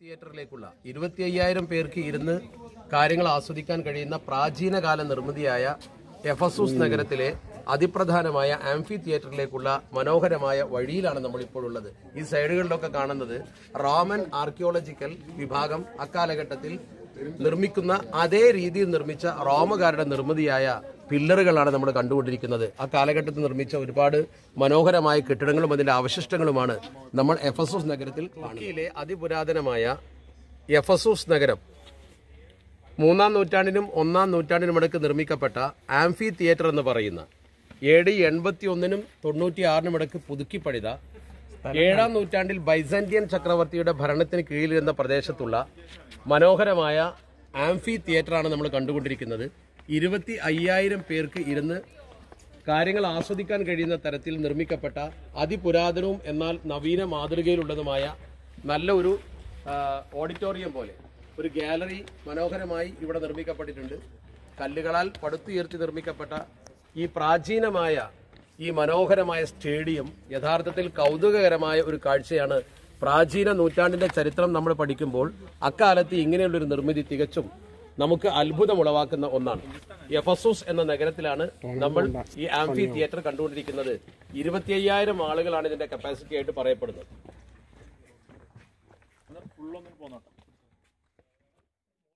തിയേറ്ററിലേക്കുള്ള ഇരുപത്തി അയ്യായിരം പേർക്ക് ഇരുന്ന് കാര്യങ്ങൾ ആസ്വദിക്കാൻ കഴിയുന്ന പ്രാചീനകാല നിർമ്മിതിയായ എഫസൂസ് നഗരത്തിലെ അതിപ്രധാനമായ ആംഫി തിയേറ്ററിലേക്കുള്ള മനോഹരമായ വഴിയിലാണ് നമ്മൾ ഇപ്പോൾ ഉള്ളത്. ഈ സൈഡുകളിലൊക്കെ കാണുന്നത് റോമൻ ആർക്കിയോളജിക്കൽ വിഭാഗം അക്കാലഘട്ടത്തിൽ നിർമ്മിക്കുന്ന അതേ രീതിയിൽ നിർമ്മിച്ച റോമകാരുടെ നിർമ്മിതിയായ പില്ലറുകളാണ് നമ്മൾ കണ്ടുകൊണ്ടിരിക്കുന്നത്. ആ കാലഘട്ടത്തിൽ നിർമ്മിച്ച ഒരുപാട് മനോഹരമായ കെട്ടിടങ്ങളും അതിന്റെ അവശിഷ്ടങ്ങളുമാണ് നമ്മൾ എഫസോസ് നഗരത്തിൽ തുർക്കിയിലെ അതിപുരാതനമായ എഫസോസ് നഗരം മൂന്നാം നൂറ്റാണ്ടിനും ഒന്നാം നൂറ്റാണ്ടിനും ഇടയ്ക്ക് നിർമ്മിക്കപ്പെട്ട ആംഫി തിയേറ്റർ എന്ന് പറയുന്ന എ ഡി എൺപത്തി ഒന്നിനും തൊണ്ണൂറ്റി ആറിനും ഇടയ്ക്ക് പുതുക്കി പണിത ഏഴാം നൂറ്റാണ്ടിൽ ബൈസന്റിയൻ ചക്രവർത്തിയുടെ ഭരണത്തിന് കീഴിലിരുന്ന പ്രദേശത്തുള്ള മനോഹരമായ ആംഫി തിയേറ്ററാണ് നമ്മൾ കണ്ടുകൊണ്ടിരിക്കുന്നത്. ഇരുപത്തി അയ്യായിരം പേർക്ക് ഇരുന്ന് കാര്യങ്ങൾ ആസ്വദിക്കാൻ കഴിയുന്ന തരത്തിൽ നിർമ്മിക്കപ്പെട്ട അതിപുരാതനവും എന്നാൽ നവീന മാതൃകയിലുള്ളതുമായ നല്ല ഒരു ഓഡിറ്റോറിയം പോലെ. ഒരു ഗാലറി മനോഹരമായി ഇവിടെ നിർമ്മിക്കപ്പെട്ടിട്ടുണ്ട്. കല്ലുകളാൽ പടുത്തുയർത്തി നിർമ്മിക്കപ്പെട്ട ഈ പ്രാചീനമായ ഈ മനോഹരമായ സ്റ്റേഡിയം യഥാർത്ഥത്തിൽ കൗതുകകരമായ ഒരു കാഴ്ചയാണ്. പ്രാചീന നൂറ്റാണ്ടിന്റെ ചരിത്രം നമ്മൾ പഠിക്കുമ്പോൾ അക്കാലത്ത് ഇങ്ങനെയുള്ളൊരു നിർമ്മിതി തികച്ചും നമുക്ക് അത്ഭുതം ഉളവാക്കുന്ന ഒന്നാണ്. എഫസൂസ് എന്ന നഗരത്തിലാണ് നമ്മൾ ഈ ആംഫി തിയേറ്റർ കണ്ടുകൊണ്ടിരിക്കുന്നത്. ഇരുപത്തി അയ്യായിരം ആളുകളാണ് ഇതിന്റെ കപ്പാസിറ്റി ആയിട്ട് പറയപ്പെടുന്നത്.